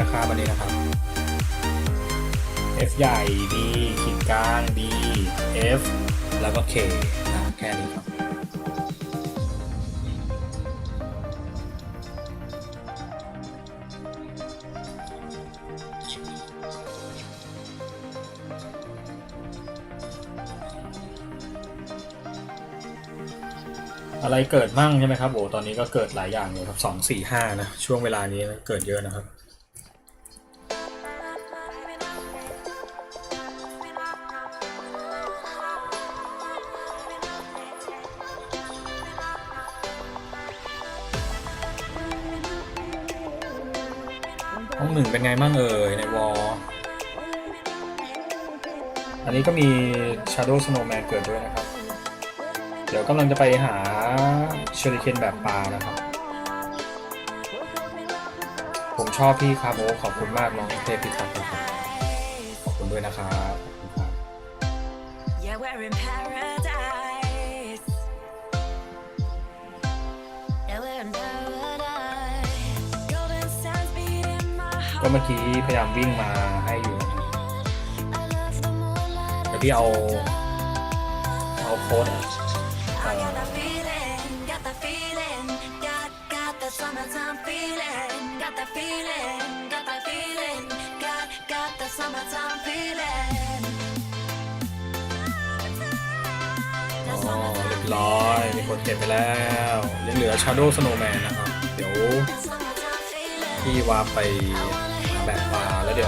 อันนี้นะครับ F ใหญ่ D ขีดกลาง D F แล้วก็ K นะแค่นี้ครับ อะไรเกิดมั่งใช่ไหมครับโอ้ตอนนี้ก็เกิดหลายอย่างเลยครับสองสี่ห้านะ ช่วงเวลานี้เกิดเยอะนะครับ ห้องหนึ่งเป็นไงบ้างเอ่ยในวอลอันนี้ก็มี Shadow Snowman เกิดด้วยนะครับ เดี๋ยวกำลังจะไปหาเชอริเคนแบบปลานะครับ ผมชอบพี่ครับโอ้ขอบคุณมากน้องเทพพิทักษ์ครับขอบคุณด้วยนะครับขอบ ก็ heart. เมื่อกี้พยายามวิ่งมาให้อยู่นะ I love the moonlight. เดี๋ยวพี่เอา เอาโค้ดอะเอ่ I อ got that feeling, got that feeling, got got that summertime feeling, got that feeling, got that feeling, got got that summertime feeling. อ๋อเรียบร้อย มีคนเก็บไปแล้ว ยังเหลือ Shadow Snowman นะครับ เดี๋ยว ที่วาไปแบบมาแล้วเดี๋ยว